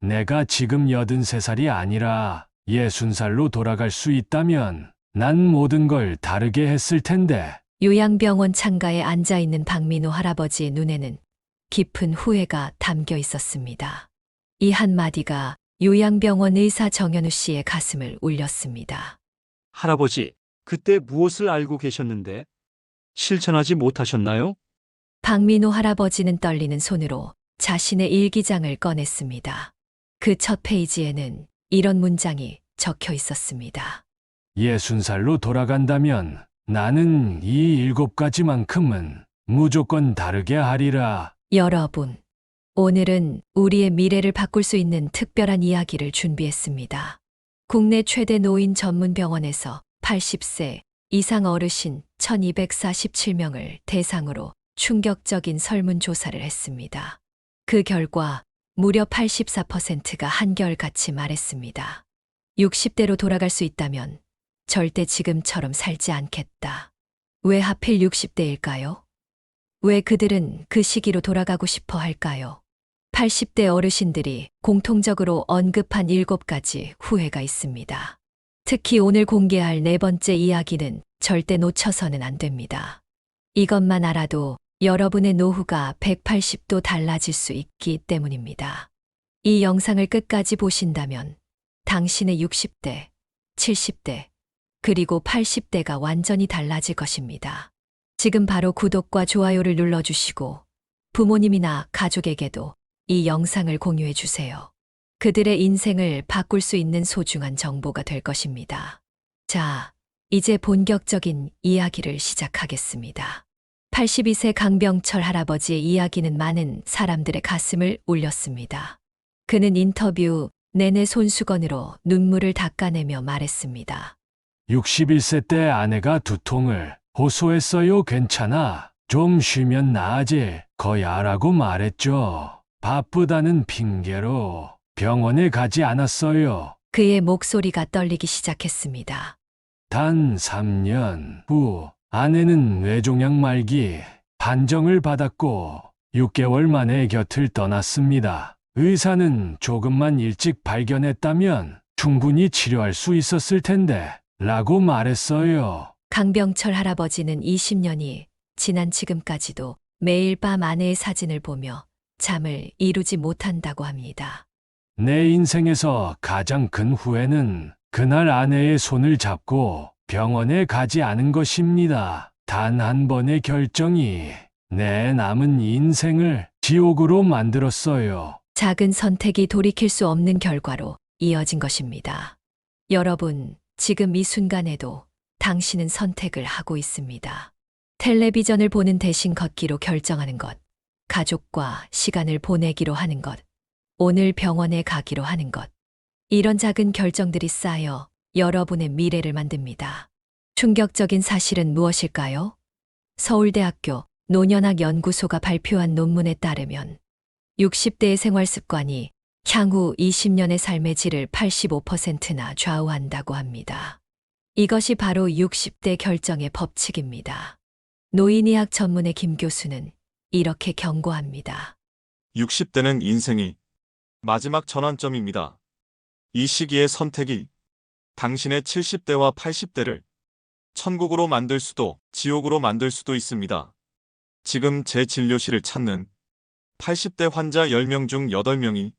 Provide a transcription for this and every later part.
내가 지금 83살이 아니라 60살로 돌아갈 수 있다면 난 모든 걸 다르게 했을 텐데. 요양병원 창가에 앉아 있는 박민호 할아버지의 눈에는 깊은 후회가 담겨 있었습니다. 이 한마디가 요양병원 의사 정현우 씨의 가슴을 울렸습니다. 할아버지, 그때 무엇을 알고 계셨는데 실천하지 못하셨나요? 박민호 할아버지는 떨리는 손으로 자신의 일기장을 꺼냈습니다. 그 첫 페이지에는 이런 문장이 적혀 있었습니다. 60살로 돌아간다면 나는 이 일곱 가지만큼은 무조건 다르게 하리라. 여러분, 오늘은 우리의 미래를 바꿀 수 있는 특별한 이야기를 준비했습니다. 국내 최대 노인 전문 병원에서 80세 이상 어르신 1247명을 대상으로 충격적인 설문조사를 했습니다. 그 결과 무려 84%가 한결같이 말했습니다. 60대로 돌아갈 수 있다면 절대 지금처럼 살지 않겠다. 왜 하필 60대일까요? 왜 그들은 그 시기로 돌아가고 싶어 할까요? 80대 어르신들이 공통적으로 언급한 7가지 후회가 있습니다. 특히 오늘 공개할 네 번째 이야기는 절대 놓쳐서는 안 됩니다. 이것만 알아도 여러분의 노후가 180도 달라질 수 있기 때문입니다. 이 영상을 끝까지 보신다면 당신의 60대, 70대, 그리고 80대가 완전히 달라질 것입니다. 지금 바로 구독과 좋아요를 눌러주시고 부모님이나 가족에게도 이 영상을 공유해 주세요. 그들의 인생을 바꿀 수 있는 소중한 정보가 될 것입니다. 자, 이제 본격적인 이야기를 시작하겠습니다. 82세 강병철 할아버지의 이야기는 많은 사람들의 가슴을 울렸습니다. 그는 인터뷰 내내 손수건으로 눈물을 닦아내며 말했습니다. 61세 때 아내가 두통을 호소했어요. 괜찮아. 좀 쉬면 나아질 거야 라고 말했죠. 바쁘다는 핑계로 병원에 가지 않았어요. 그의 목소리가 떨리기 시작했습니다. 단 3년 후 아내는 뇌종양 말기 판정을 받았고 6개월 만에 곁을 떠났습니다. 의사는 조금만 일찍 발견했다면 충분히 치료할 수 있었을 텐데 라고 말했어요. 강병철 할아버지는 20년이 지난 지금까지도 매일 밤 아내의 사진을 보며 잠을 이루지 못한다고 합니다. 내 인생에서 가장 큰 후회는 그날 아내의 손을 잡고 병원에 가지 않은 것입니다. 단 한 번의 결정이 내 남은 인생을 지옥으로 만들었어요. 작은 선택이 돌이킬 수 없는 결과로 이어진 것입니다. 여러분, 지금 이 순간에도 당신은 선택을 하고 있습니다. 텔레비전을 보는 대신 걷기로 결정하는 것, 가족과 시간을 보내기로 하는 것, 오늘 병원에 가기로 하는 것. 이런 작은 결정들이 쌓여 여러분의 미래를 만듭니다. 충격적인 사실은 무엇일까요? 서울대학교 노년학 연구소가 발표한 논문에 따르면 60대의 생활 습관이 향후 20년의 삶의 질을 85%나 좌우한다고 합니다. 이것이 바로 60대 결정의 법칙입니다. 노인의학 전문의 김 교수는 이렇게 경고합니다. 60대는 인생이 마지막 전환점입니다. 이 시기의 선택이 당신의 70대와 80대를 천국으로 만들 수도 지옥으로 만들 수도 있습니다. 지금 제 진료실을 찾는 80대 환자 10명 중 8명이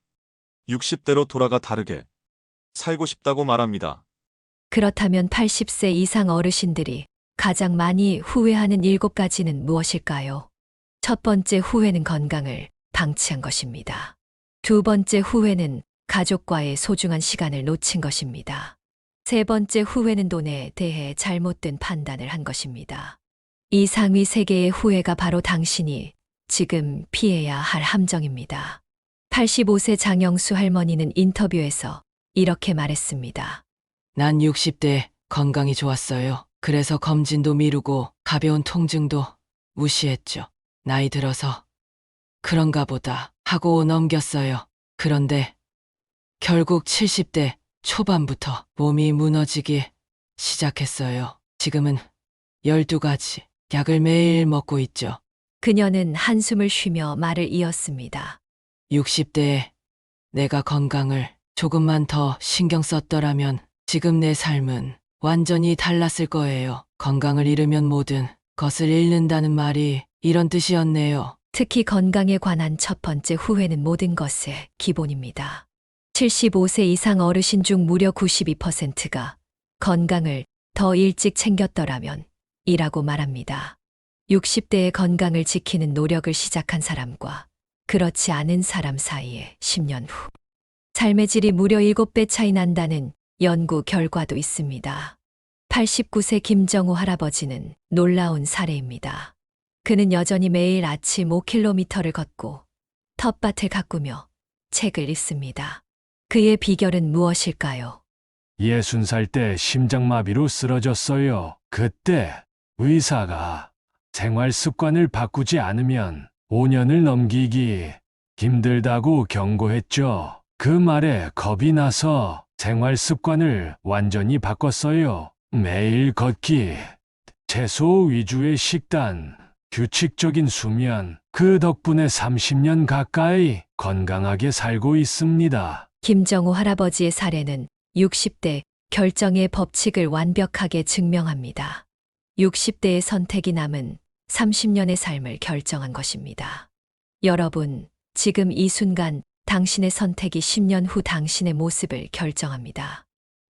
60대로 돌아가 다르게 살고 싶다고 말합니다. 그렇다면 80세 이상 어르신들이 가장 많이 후회하는 일곱 가지는 무엇일까요? 첫 번째 후회는 건강을 방치한 것입니다. 두 번째 후회는 가족과의 소중한 시간을 놓친 것입니다. 세 번째 후회는 돈에 대해 잘못된 판단을 한 것입니다. 이 상위 세 개의 후회가 바로 당신이 지금 피해야 할 함정입니다. 85세 장영수 할머니는 인터뷰에서 이렇게 말했습니다. 난 60대 건강이 좋았어요. 그래서 검진도 미루고 가벼운 통증도 무시했죠. 나이 들어서 그런가 보다 하고 넘겼어요. 그런데 결국 70대 초반부터 몸이 무너지기 시작했어요. 지금은 12가지 약을 매일 먹고 있죠. 그녀는 한숨을 쉬며 말을 이었습니다. 60대에 내가 건강을 조금만 더 신경 썼더라면 지금 내 삶은 완전히 달랐을 거예요. 건강을 잃으면 모든 것을 잃는다는 말이 이런 뜻이었네요. 특히 건강에 관한 첫 번째 후회는 모든 것의 기본입니다. 75세 이상 어르신 중 무려 92%가 건강을 더 일찍 챙겼더라면 이라고 말합니다. 60대의 건강을 지키는 노력을 시작한 사람과 그렇지 않은 사람 사이에 10년 후 삶의 질이 무려 7배 차이 난다는 연구 결과도 있습니다. 89세 김정우 할아버지는 놀라운 사례입니다. 그는 여전히 매일 아침 5km를 걷고 텃밭을 가꾸며 책을 읽습니다. 그의 비결은 무엇일까요? 예순 살때 심장마비로 쓰러졌어요. 그때 의사가 생활 습관을 바꾸지 않으면 5년을 넘기기 힘들다고 경고했죠. 그 말에 겁이 나서 생활 습관을 완전히 바꿨어요. 매일 걷기, 채소 위주의 식단, 규칙적인 수면, 그 덕분에 30년 가까이 건강하게 살고 있습니다. 김정우 할아버지의 사례는 60대 결정의 법칙을 완벽하게 증명합니다. 60대의 선택이 남은 30년의 삶을 결정한 것입니다. 여러분, 지금 이 순간 당신의 선택이 10년 후 당신의 모습을 결정합니다.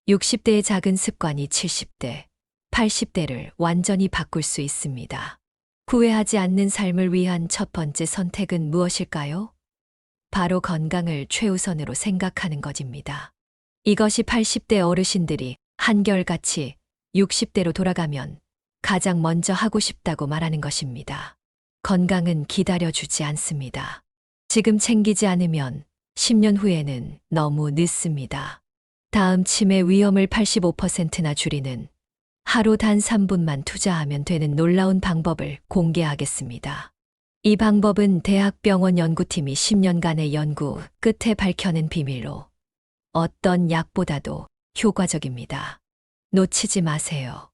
60대의 작은 습관이 70대, 80대를 완전히 바꿀 수 있습니다. 후회하지 않는 삶을 위한 첫 번째 선택은 무엇일까요? 바로 건강을 최우선으로 생각하는 것입니다. 이것이 80대 어르신들이 한결같이 60대로 돌아가면 가장 먼저 하고 싶다고 말하는 것입니다. 건강은 기다려주지 않습니다. 지금 챙기지 않으면 10년 후에는 너무 늦습니다. 다음 치매 위험을 85%나 줄이는 하루 단 3분만 투자하면 되는 놀라운 방법을 공개하겠습니다. 이 방법은 대학병원 연구팀이 10년간의 연구 끝에 밝혀낸 비밀로 어떤 약보다도 효과적입니다. 놓치지 마세요.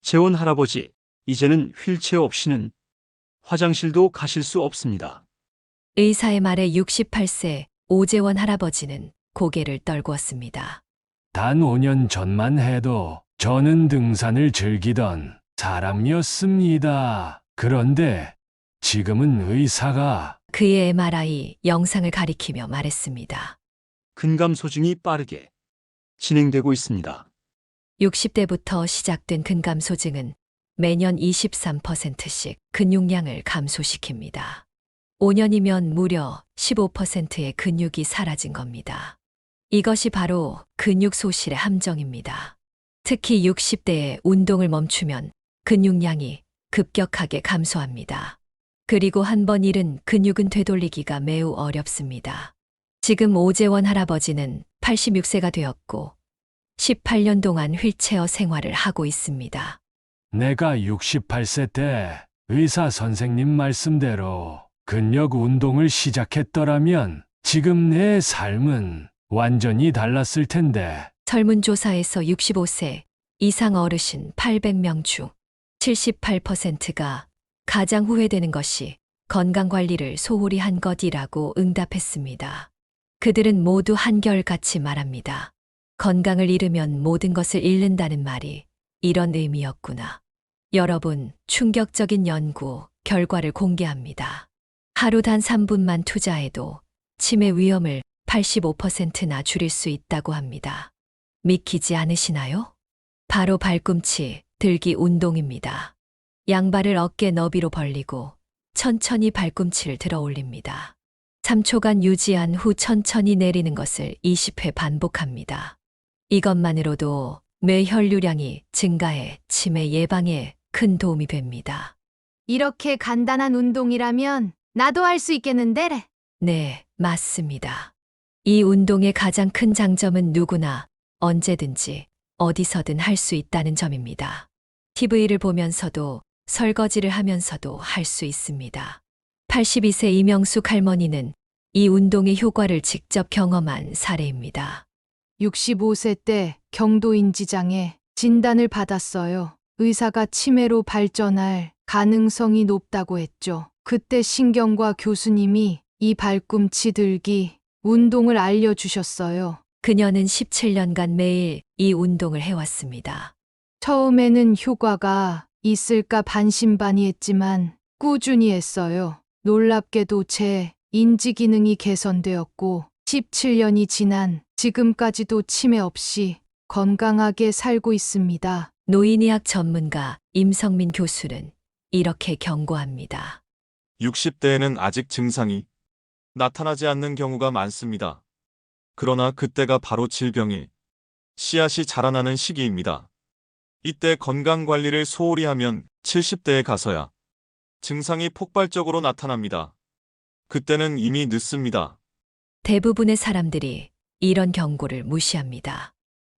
재원 할아버지, 이제는 휠체어 없이는 화장실도 가실 수 없습니다. 의사의 말에 68세 오재원 할아버지는 고개를 떨구었습니다. 단 5년 전만 해도 저는 등산을 즐기던 사람이었습니다. 그런데 지금은 의사가 그의 MRI 영상을 가리키며 말했습니다. 근감 소증이 빠르게 진행되고 있습니다. 60대부터 시작된 근감 소증은 매년 23%씩 근육량을 감소시킵니다. 5년이면 무려 15%의 근육이 사라진 겁니다. 이것이 바로 근육 소실의 함정입니다. 특히 60대에 운동을 멈추면 근육량이 급격하게 감소합니다. 그리고 한 번 잃은 근육은 되돌리기가 매우 어렵습니다. 지금 오재원 할아버지는 86세가 되었고 18년 동안 휠체어 생활을 하고 있습니다. 내가 68세 때 의사 선생님 말씀대로 근력 운동을 시작했더라면 지금 내 삶은 완전히 달랐을 텐데 설문조사에서 65세 이상 어르신 800명 중 78%가 가장 후회되는 것이 건강관리를 소홀히 한 것이라고 응답했습니다. 그들은 모두 한결같이 말합니다. 건강을 잃으면 모든 것을 잃는다는 말이 이런 의미였구나. 여러분, 충격적인 연구 결과를 공개합니다. 하루 단 3분만 투자해도 치매 위험을 85%나 줄일 수 있다고 합니다. 믿기지 않으시나요? 바로 발꿈치 들기 운동입니다. 양발을 어깨 너비로 벌리고 천천히 발꿈치를 들어 올립니다. 3초간 유지한 후 천천히 내리는 것을 20회 반복합니다. 이것만으로도 뇌 혈류량이 증가해 치매 예방에 큰 도움이 됩니다. 이렇게 간단한 운동이라면 나도 할 수 있겠는데? 네, 맞습니다. 이 운동의 가장 큰 장점은 누구나 언제든지 어디서든 할 수 있다는 점입니다. TV를 보면서도 설거지를 하면서도 할 수 있습니다. 82세 이명숙 할머니는 이 운동의 효과를 직접 경험한 사례입니다. 65세 때 경도인지장애 진단을 받았어요. 의사가 치매로 발전할 가능성이 높다고 했죠. 그때 신경과 교수님이 이 발꿈치 들기 운동을 알려주셨어요. 그녀는 17년간 매일 이 운동을 해왔습니다. 처음에는 효과가 있을까 반신반의했지만 꾸준히 했어요. 놀랍게도 제 인지 기능이 개선되었고 17년이 지난 지금까지도 치매 없이 건강하게 살고 있습니다. 노인의학 전문가 임성민 교수는 이렇게 경고합니다. 60대에는 아직 증상이 나타나지 않는 경우가 많습니다. 그러나 그때가 바로 질병이 씨앗이 자라나는 시기입니다. 이때 건강 관리를 소홀히 하면 70대에 가서야 증상이 폭발적으로 나타납니다. 그때는 이미 늦습니다. 대부분의 사람들이 이런 경고를 무시합니다.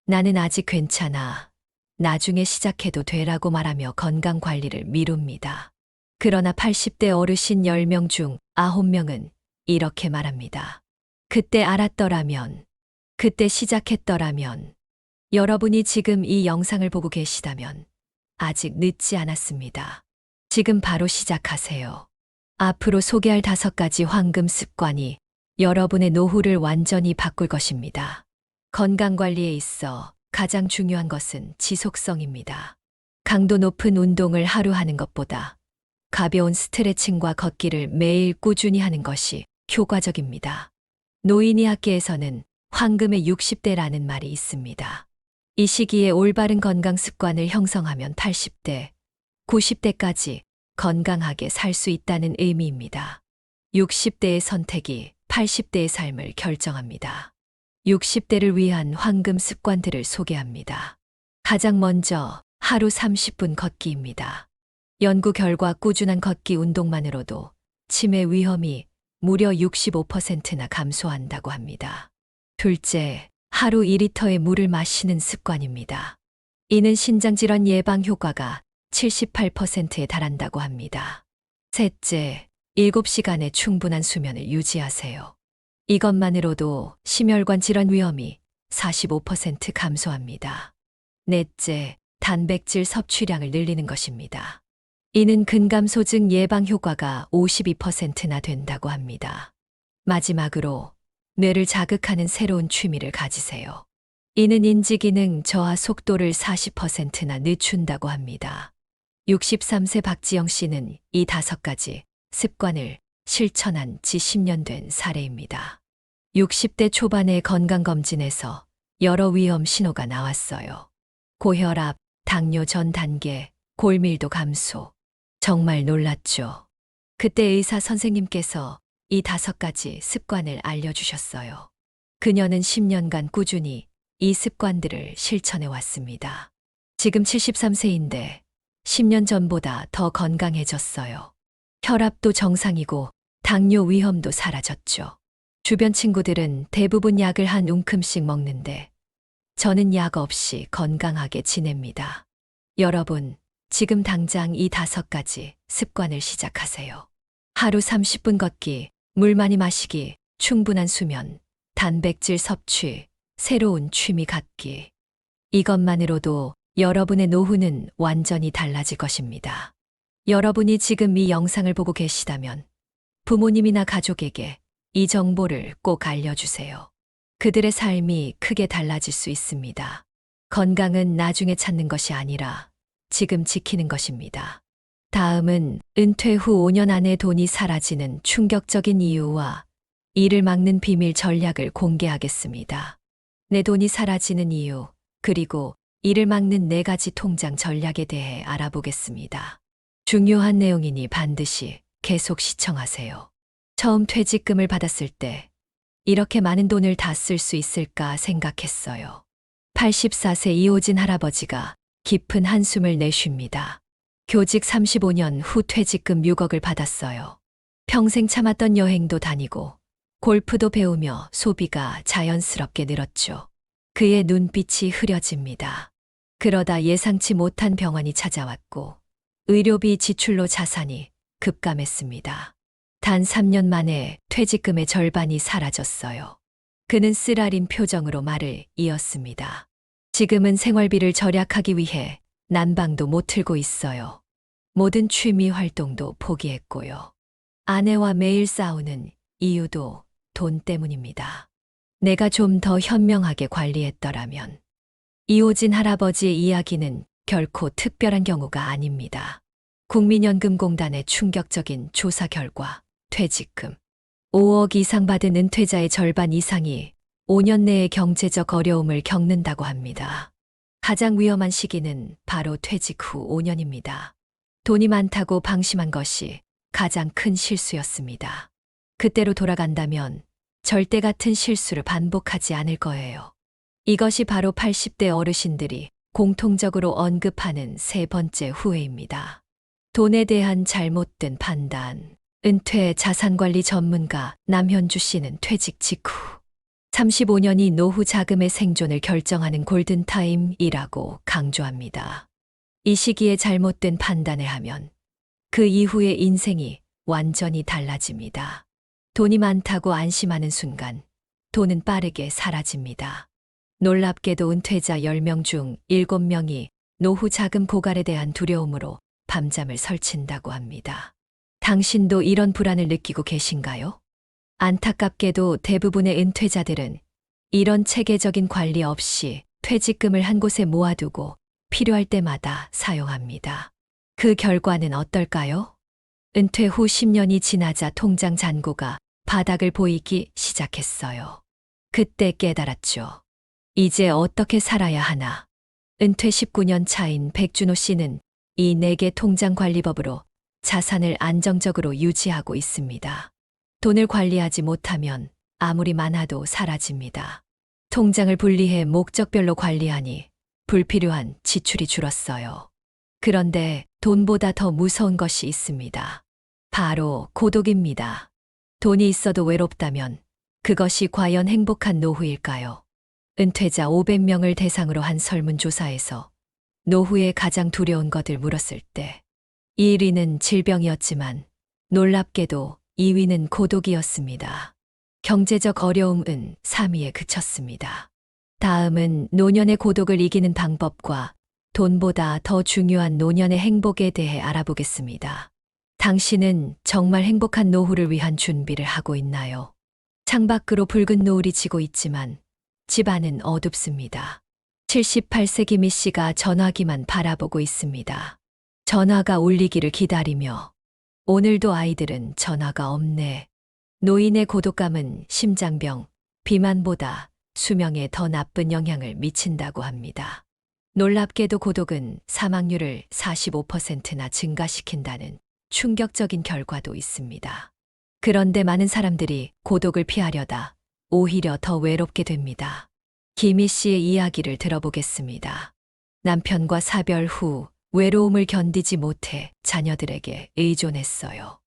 나는 아직 괜찮아. 나중에 시작해도 되라고 말하며 건강 관리를 미룹니다. 그러나 80대 어르신 10명 중 9명은 이렇게 말합니다. 그때 알았더라면, 그때 시작했더라면, 여러분이 지금 이 영상을 보고 계시다면 아직 늦지 않았습니다. 지금 바로 시작하세요. 앞으로 소개할 다섯 가지 황금 습관이 여러분의 노후를 완전히 바꿀 것입니다. 건강 관리에 있어 가장 중요한 것은 지속성입니다. 강도 높은 운동을 하루 하는 것보다 가벼운 스트레칭과 걷기를 매일 꾸준히 하는 것이 효과적입니다. 노인의학계에서는 황금의 60대라는 말이 있습니다. 이 시기에 올바른 건강 습관을 형성하면 80대, 90대까지 건강하게 살 수 있다는 의미입니다. 60대의 선택이 80대의 삶을 결정합니다. 60대를 위한 황금 습관들을 소개합니다. 가장 먼저 하루 30분 걷기입니다. 연구 결과 꾸준한 걷기 운동만으로도 치매 위험이 무려 65%나 감소한다고 합니다. 둘째, 하루 2리터의 물을 마시는 습관입니다. 이는 신장질환 예방 효과가 78%에 달한다고 합니다. 셋째, 7시간의 충분한 수면을 유지하세요. 이것만으로도 심혈관 질환 위험이 45% 감소합니다. 넷째, 단백질 섭취량을 늘리는 것입니다. 이는 근감소증 예방 효과가 52%나 된다고 합니다. 마지막으로 뇌를 자극하는 새로운 취미를 가지세요. 이는 인지기능 저하 속도를 40%나 늦춘다고 합니다. 63세 박지영 씨는 이 다섯 가지 습관을 실천한 지 10년 된 사례입니다. 60대 초반의 건강검진에서 여러 위험 신호가 나왔어요. 고혈압, 당뇨 전 단계, 골밀도 감소. 정말 놀랐죠. 그때 의사 선생님께서 이 다섯 가지 습관을 알려주셨어요. 그녀는 10년간 꾸준히 이 습관들을 실천해 왔습니다. 지금 73세인데 10년 전보다 더 건강해졌어요. 혈압도 정상이고 당뇨 위험도 사라졌죠. 주변 친구들은 대부분 약을 한 움큼씩 먹는데 저는 약 없이 건강하게 지냅니다. 여러분, 지금 당장 이 다섯 가지 습관을 시작하세요. 하루 30분 걷기, 물 많이 마시기, 충분한 수면, 단백질 섭취, 새로운 취미 갖기. 이것만으로도 여러분의 노후는 완전히 달라질 것입니다. 여러분이 지금 이 영상을 보고 계시다면 부모님이나 가족에게 이 정보를 꼭 알려주세요. 그들의 삶이 크게 달라질 수 있습니다. 건강은 나중에 찾는 것이 아니라 지금 지키는 것입니다. 다음은 은퇴 후 5년 안에 돈이 사라지는 충격적인 이유와 이를 막는 비밀 전략을 공개하겠습니다. 내 돈이 사라지는 이유, 그리고 이를 막는 네 가지 통장 전략에 대해 알아보겠습니다. 중요한 내용이니 반드시 계속 시청하세요. 처음 퇴직금을 받았을 때 이렇게 많은 돈을 다 쓸 수 있을까 생각했어요. 84세 이호진 할아버지가 깊은 한숨을 내쉽니다. 교직 35년 후 퇴직금 6억을 받았어요. 평생 참았던 여행도 다니고 골프도 배우며 소비가 자연스럽게 늘었죠. 그의 눈빛이 흐려집니다. 그러다 예상치 못한 병원이 찾아왔고 의료비 지출로 자산이 급감했습니다. 단 3년 만에 퇴직금의 절반이 사라졌어요. 그는 쓰라린 표정으로 말을 이었습니다. 지금은 생활비를 절약하기 위해 난방도 못 틀고 있어요. 모든 취미 활동도 포기했고요. 아내와 매일 싸우는 이유도 돈 때문입니다. 내가 좀 더 현명하게 관리했더라면 이호진 할아버지의 이야기는 결코 특별한 경우가 아닙니다. 국민연금공단의 충격적인 조사 결과 퇴직금 5억 이상 받은 은퇴자의 절반 이상이 5년 내에 경제적 어려움을 겪는다고 합니다. 가장 위험한 시기는 바로 퇴직 후 5년입니다. 돈이 많다고 방심한 것이 가장 큰 실수였습니다. 그때로 돌아간다면 절대 같은 실수를 반복하지 않을 거예요. 이것이 바로 80대 어르신들이 공통적으로 언급하는 세 번째 후회입니다. 돈에 대한 잘못된 판단. 은퇴 자산관리 전문가 남현주 씨는 퇴직 직후 35년이 노후 자금의 생존을 결정하는 골든타임이라고 강조합니다. 이 시기에 잘못된 판단을 하면 그 이후의 인생이 완전히 달라집니다. 돈이 많다고 안심하는 순간 돈은 빠르게 사라집니다. 놀랍게도 은퇴자 10명 중 7명이 노후 자금 고갈에 대한 두려움으로 밤잠을 설친다고 합니다. 당신도 이런 불안을 느끼고 계신가요? 안타깝게도 대부분의 은퇴자들은 이런 체계적인 관리 없이 퇴직금을 한 곳에 모아두고 필요할 때마다 사용합니다. 그 결과는 어떨까요? 은퇴 후 10년이 지나자 통장 잔고가 바닥을 보이기 시작했어요. 그때 깨달았죠. 이제 어떻게 살아야 하나. 은퇴 19년 차인 백준호 씨는 이네개 통장 관리법으로 자산을 안정적으로 유지하고 있습니다. 돈을 관리하지 못하면 아무리 많아도 사라집니다. 통장을 분리해 목적별로 관리하니 불필요한 지출이 줄었어요. 그런데 돈보다 더 무서운 것이 있습니다. 바로 고독입니다. 돈이 있어도 외롭다면 그것이 과연 행복한 노후일까요? 은퇴자 500명을 대상으로 한 설문조사에서 노후에 가장 두려운 것을 물었을 때 1위는 질병이었지만 놀랍게도 2위는 고독이었습니다. 경제적 어려움은 3위에 그쳤습니다. 다음은 노년의 고독을 이기는 방법과 돈보다 더 중요한 노년의 행복에 대해 알아보겠습니다. 당신은 정말 행복한 노후를 위한 준비를 하고 있나요? 창밖으로 붉은 노을이 지고 있지만 집 안은 어둡습니다. 78세 김희 씨가 전화기만 바라보고 있습니다. 전화가 울리기를 기다리며 오늘도 아이들은 전화가 없네. 노인의 고독감은 심장병, 비만보다 수명에 더 나쁜 영향을 미친다고 합니다. 놀랍게도 고독은 사망률을 45%나 증가시킨다는 충격적인 결과도 있습니다. 그런데 많은 사람들이 고독을 피하려다 오히려 더 외롭게 됩니다. 김희 씨의 이야기를 들어보겠습니다. 남편과 사별 후 외로움을 견디지 못해 자녀들에게 의존했어요.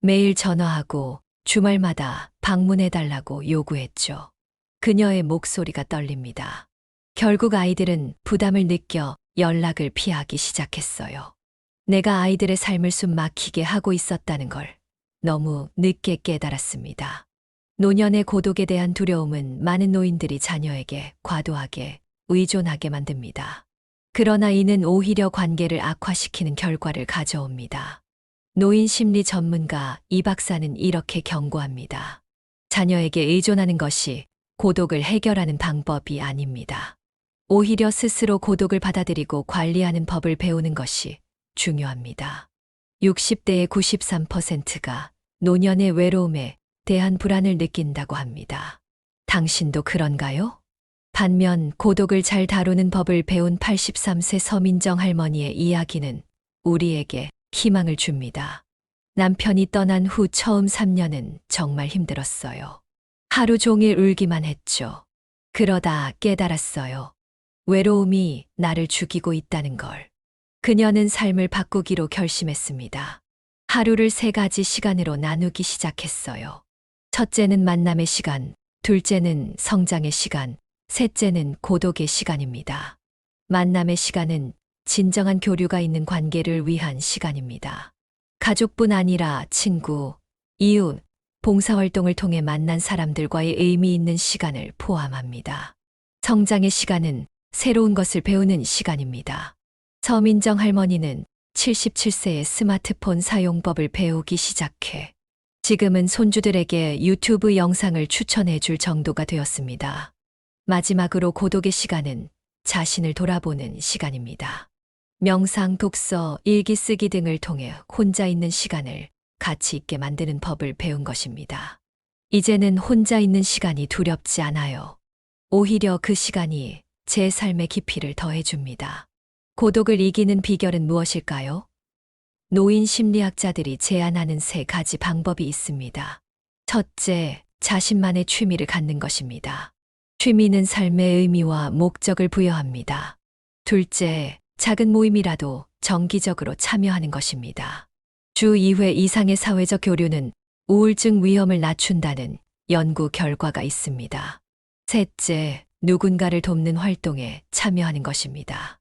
매일 전화하고 주말마다 방문해달라고 요구했죠. 그녀의 목소리가 떨립니다. 결국 아이들은 부담을 느껴 연락을 피하기 시작했어요. 내가 아이들의 삶을 숨 막히게 하고 있었다는 걸 너무 늦게 깨달았습니다. 노년의 고독에 대한 두려움은 많은 노인들이 자녀에게 과도하게 의존하게 만듭니다. 그러나 이는 오히려 관계를 악화시키는 결과를 가져옵니다. 노인 심리 전문가 이 박사는 이렇게 경고합니다. 자녀에게 의존하는 것이 고독을 해결하는 방법이 아닙니다. 오히려 스스로 고독을 받아들이고 관리하는 법을 배우는 것이 중요합니다. 60대의 93%가 노년의 외로움에 대한 불안을 느낀다고 합니다. 당신도 그런가요? 반면 고독을 잘 다루는 법을 배운 83세 서민정 할머니의 이야기는 우리에게 희망을 줍니다. 남편이 떠난 후 처음 3년은 정말 힘들었어요. 하루 종일 울기만 했죠. 그러다 깨달았어요. 외로움이 나를 죽이고 있다는 걸. 그녀는 삶을 바꾸기로 결심했습니다. 하루를 세 가지 시간으로 나누기 시작했어요. 첫째는 만남의 시간, 둘째는 성장의 시간, 셋째는 고독의 시간입니다. 만남의 시간은 진정한 교류가 있는 관계를 위한 시간입니다. 가족뿐 아니라 친구, 이웃, 봉사활동을 통해 만난 사람들과의 의미 있는 시간을 포함합니다. 성장의 시간은 새로운 것을 배우는 시간입니다. 서민정 할머니는 77세의 스마트폰 사용법을 배우기 시작해 지금은 손주들에게 유튜브 영상을 추천해 줄 정도가 되었습니다. 마지막으로 고독의 시간은 자신을 돌아보는 시간입니다. 명상, 독서, 일기 쓰기 등을 통해 혼자 있는 시간을 가치 있게 만드는 법을 배운 것입니다. 이제는 혼자 있는 시간이 두렵지 않아요. 오히려 그 시간이 제 삶의 깊이를 더해줍니다. 고독을 이기는 비결은 무엇일까요? 노인 심리학자들이 제안하는 세 가지 방법이 있습니다. 첫째, 자신만의 취미를 갖는 것입니다. 취미는 삶의 의미와 목적을 부여합니다. 둘째, 작은 모임이라도 정기적으로 참여하는 것입니다. 주 2회 이상의 사회적 교류는 우울증 위험을 낮춘다는 연구 결과가 있습니다. 셋째, 누군가를 돕는 활동에 참여하는 것입니다.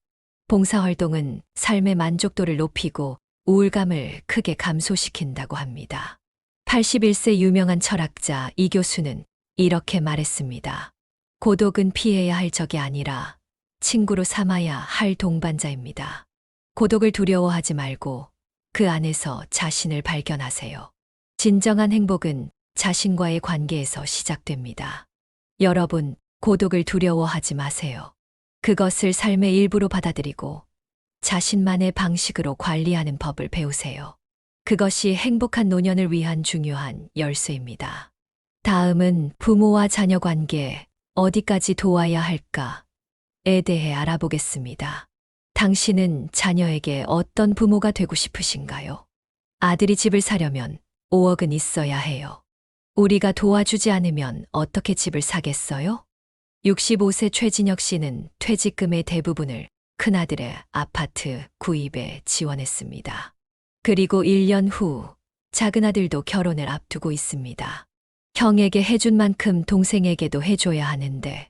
봉사활동은 삶의 만족도를 높이고 우울감을 크게 감소시킨다고 합니다. 81세 유명한 철학자 이 교수는 이렇게 말했습니다. 고독은 피해야 할 적이 아니라 친구로 삼아야 할 동반자입니다. 고독을 두려워하지 말고 그 안에서 자신을 발견하세요. 진정한 행복은 자신과의 관계에서 시작됩니다. 여러분, 고독을 두려워하지 마세요. 그것을 삶의 일부로 받아들이고 자신만의 방식으로 관리하는 법을 배우세요. 그것이 행복한 노년을 위한 중요한 열쇠입니다. 다음은 부모와 자녀 관계 어디까지 도와야 할까에 대해 알아보겠습니다. 당신은 자녀에게 어떤 부모가 되고 싶으신가요? 아들이 집을 사려면 5억은 있어야 해요. 우리가 도와주지 않으면 어떻게 집을 사겠어요? 65세 최진혁 씨는 퇴직금의 대부분을 큰아들의 아파트 구입에 지원했습니다. 그리고 1년 후 작은아들도 결혼을 앞두고 있습니다. 형에게 해준 만큼 동생에게도 해줘야 하는데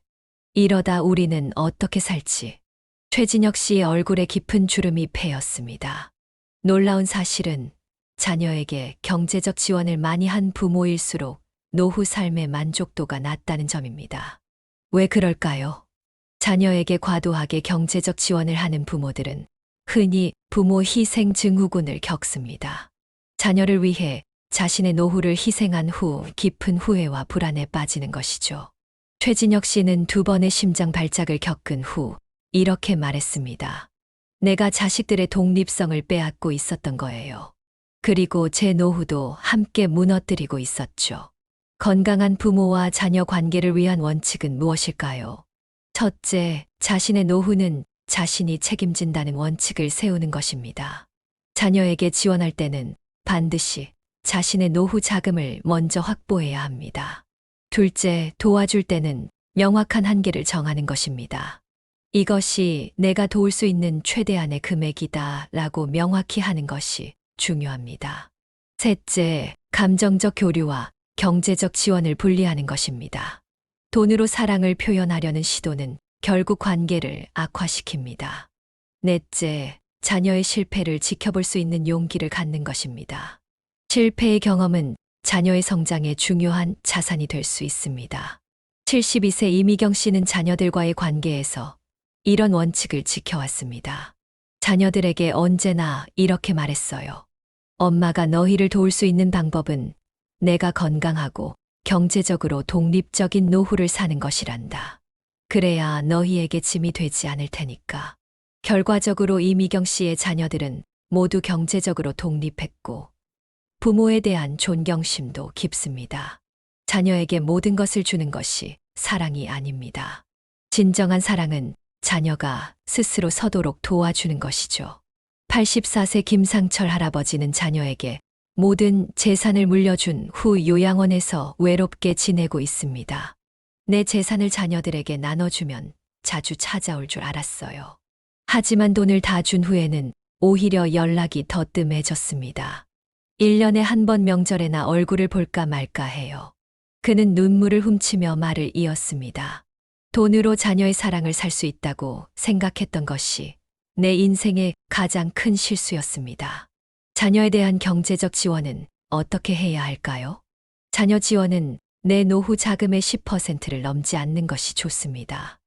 이러다 우리는 어떻게 살지? 최진혁 씨의 얼굴에 깊은 주름이 패였습니다. 놀라운 사실은 자녀에게 경제적 지원을 많이 한 부모일수록 노후 삶의 만족도가 낮다는 점입니다. 왜 그럴까요? 자녀에게 과도하게 경제적 지원을 하는 부모들은 흔히 부모 희생 증후군을 겪습니다. 자녀를 위해 자신의 노후를 희생한 후 깊은 후회와 불안에 빠지는 것이죠. 최진혁 씨는 두 번의 심장 발작을 겪은 후 이렇게 말했습니다. 내가 자식들의 독립성을 빼앗고 있었던 거예요. 그리고 제 노후도 함께 무너뜨리고 있었죠. 건강한 부모와 자녀 관계를 위한 원칙은 무엇일까요? 첫째, 자신의 노후는 자신이 책임진다는 원칙을 세우는 것입니다. 자녀에게 지원할 때는 반드시 자신의 노후 자금을 먼저 확보해야 합니다. 둘째, 도와줄 때는 명확한 한계를 정하는 것입니다. 이것이 내가 도울 수 있는 최대한의 금액이다 라고 명확히 하는 것이 중요합니다. 셋째, 감정적 교류와 경제적 지원을 분리하는 것입니다. 돈으로 사랑을 표현하려는 시도는 결국 관계를 악화시킵니다. 넷째, 자녀의 실패를 지켜볼 수 있는 용기를 갖는 것입니다. 실패의 경험은 자녀의 성장에 중요한 자산이 될 수 있습니다. 72세 이미경 씨는 자녀들과의 관계에서 이런 원칙을 지켜왔습니다. 자녀들에게 언제나 이렇게 말했어요. 엄마가 너희를 도울 수 있는 방법은 내가 건강하고 경제적으로 독립적인 노후를 사는 것이란다. 그래야 너희에게 짐이 되지 않을 테니까. 결과적으로 이미경 씨의 자녀들은 모두 경제적으로 독립했고 부모에 대한 존경심도 깊습니다. 자녀에게 모든 것을 주는 것이 사랑이 아닙니다. 진정한 사랑은 자녀가 스스로 서도록 도와주는 것이죠. 84세 김상철 할아버지는 자녀에게 모든 재산을 물려준 후 요양원에서 외롭게 지내고 있습니다. 내 재산을 자녀들에게 나눠주면 자주 찾아올 줄 알았어요. 하지만 돈을 다 준 후에는 오히려 연락이 더 뜸해졌습니다. 1년에 한 번 명절에나 얼굴을 볼까 말까 해요. 그는 눈물을 훔치며 말을 이었습니다. 돈으로 자녀의 사랑을 살 수 있다고 생각했던 것이 내 인생의 가장 큰 실수였습니다. 자녀에 대한 경제적 지원은 어떻게 해야 할까요? 자녀 지원은 내 노후 자금의 10%를 넘지 않는 것이 좋습니다.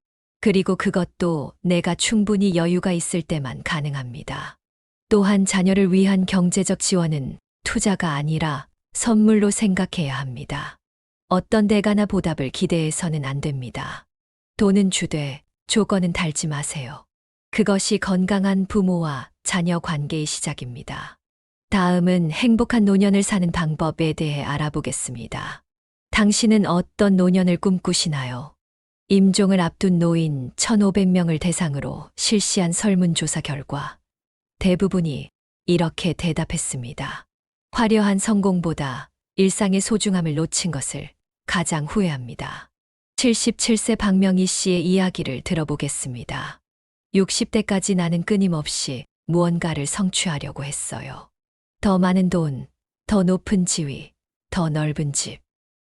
그리고 그것도 내가 충분히 여유가 있을 때만 가능합니다. 또한 자녀를 위한 경제적 지원은 투자가 아니라 선물로 생각해야 합니다. 어떤 대가나 보답을 기대해서는 안 됩니다. 돈은 주되 조건은 달지 마세요. 그것이 건강한 부모와 자녀 관계의 시작입니다. 다음은 행복한 노년을 사는 방법에 대해 알아보겠습니다. 당신은 어떤 노년을 꿈꾸시나요? 임종을 앞둔 노인 1,500명을 대상으로 실시한 설문조사 결과 대부분이 이렇게 대답했습니다. 화려한 성공보다 일상의 소중함을 놓친 것을 가장 후회합니다. 77세 박명희 씨의 이야기를 들어보겠습니다. 60대까지 나는 끊임없이 무언가를 성취하려고 했어요. 더 많은 돈, 더 높은 지위, 더 넓은 집.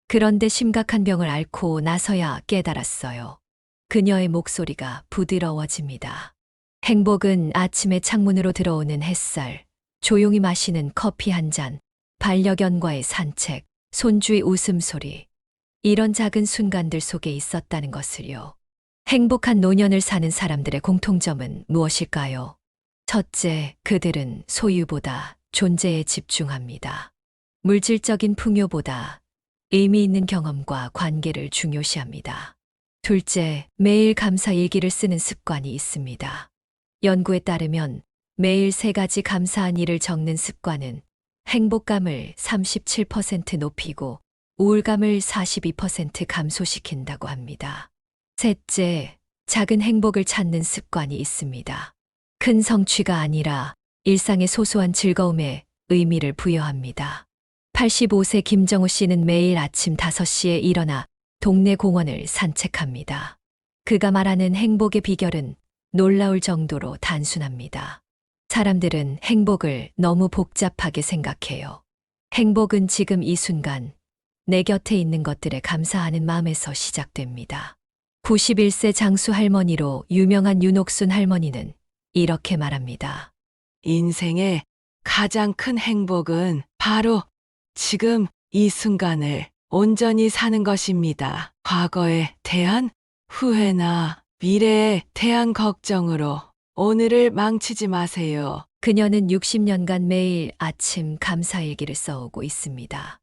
그런데 심각한 병을 앓고 나서야 깨달았어요. 그녀의 목소리가 부드러워집니다. 행복은 아침에 창문으로 들어오는 햇살, 조용히 마시는 커피 한 잔, 반려견과의 산책, 손주의 웃음소리. 이런 작은 순간들 속에 있었다는 것을요. 행복한 노년을 사는 사람들의 공통점은 무엇일까요? 첫째, 그들은 소유보다 존재에 집중합니다. 물질적인 풍요보다 의미 있는 경험과 관계를 중요시합니다. 둘째, 매일 감사 일기를 쓰는 습관이 있습니다. 연구에 따르면 매일 세 가지 감사한 일을 적는 습관은 행복감을 37% 높이고 우울감을 42% 감소시킨다고 합니다. 셋째, 작은 행복을 찾는 습관이 있습니다. 큰 성취가 아니라 일상의 소소한 즐거움에 의미를 부여합니다. 85세 김정우 씨는 매일 아침 5시에 일어나 동네 공원을 산책합니다. 그가 말하는 행복의 비결은 놀라울 정도로 단순합니다. 사람들은 행복을 너무 복잡하게 생각해요. 행복은 지금 이 순간 내 곁에 있는 것들에 감사하는 마음에서 시작됩니다. 91세 장수 할머니로 유명한 윤옥순 할머니는 이렇게 말합니다. 인생의 가장 큰 행복은 바로 지금 이 순간을 온전히 사는 것입니다. 과거에 대한 후회나 미래에 대한 걱정으로 오늘을 망치지 마세요. 그녀는 60년간 매일 아침 감사일기를 써오고 있습니다.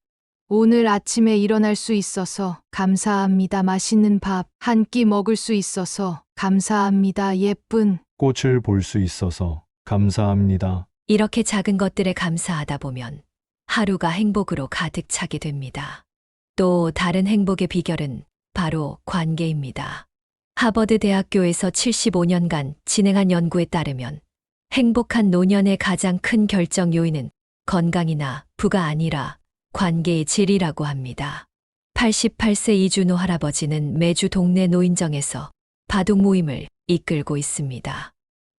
오늘 아침에 일어날 수 있어서 감사합니다. 맛있는 밥 한 끼 먹을 수 있어서 감사합니다. 예쁜 꽃을 볼 수 있어서 감사합니다. 이렇게 작은 것들에 감사하다 보면 하루가 행복으로 가득 차게 됩니다. 또 다른 행복의 비결은 바로 관계입니다. 하버드 대학교에서 75년간 진행한 연구에 따르면 행복한 노년의 가장 큰 결정 요인은 건강이나 부가 아니라 관계의 질이라고 합니다. 88세 이준호 할아버지는 매주 동네 노인정에서 바둑 모임을 이끌고 있습니다.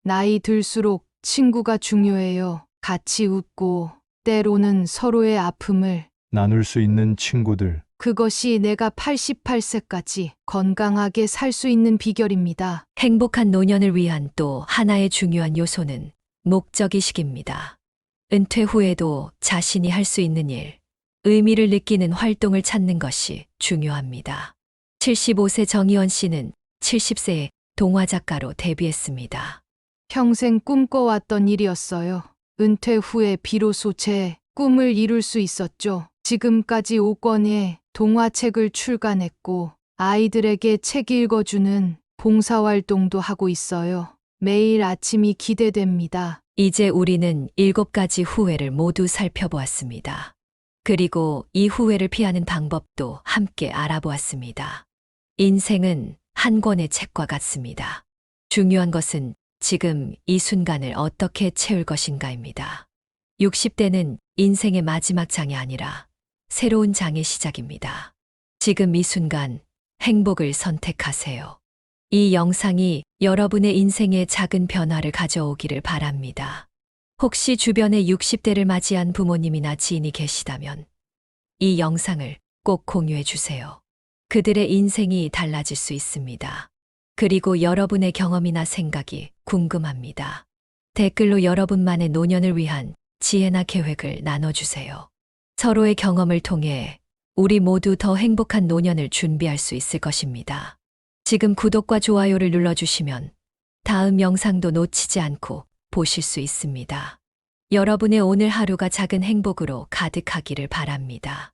나이 들수록 친구가 중요해요. 같이 웃고 때로는 서로의 아픔을 나눌 수 있는 친구들, 그것이 내가 88세까지 건강하게 살 수 있는 비결입니다. 행복한 노년을 위한 또 하나의 중요한 요소는 목적의식입니다. 은퇴 후에도 자신이 할 수 있는 일, 의미를 느끼는 활동을 찾는 것이 중요합니다. 75세 정희원 씨는 70세에 동화작가로 데뷔했습니다. 평생 꿈꿔왔던 일이었어요. 은퇴 후에 비로소 제 꿈을 이룰 수 있었죠. 지금까지 5권의 동화책을 출간했고 아이들에게 책 읽어주는 봉사활동도 하고 있어요. 매일 아침이 기대됩니다. 이제 우리는 일곱 가지 후회를 모두 살펴보았습니다. 그리고 이 후회를 피하는 방법도 함께 알아보았습니다. 인생은 한 권의 책과 같습니다. 중요한 것은 지금 이 순간을 어떻게 채울 것인가입니다. 60대는 인생의 마지막 장이 아니라 새로운 장의 시작입니다. 지금 이 순간 행복을 선택하세요. 이 영상이 여러분의 인생에 작은 변화를 가져오기를 바랍니다. 혹시 주변에 60대를 맞이한 부모님이나 지인이 계시다면 이 영상을 꼭 공유해 주세요. 그들의 인생이 달라질 수 있습니다. 그리고 여러분의 경험이나 생각이 궁금합니다. 댓글로 여러분만의 노년을 위한 지혜나 계획을 나눠주세요. 서로의 경험을 통해 우리 모두 더 행복한 노년을 준비할 수 있을 것입니다. 지금 구독과 좋아요를 눌러주시면 다음 영상도 놓치지 않고 보실 수 있습니다. 여러분의 오늘 하루가 작은 행복으로 가득하기를 바랍니다.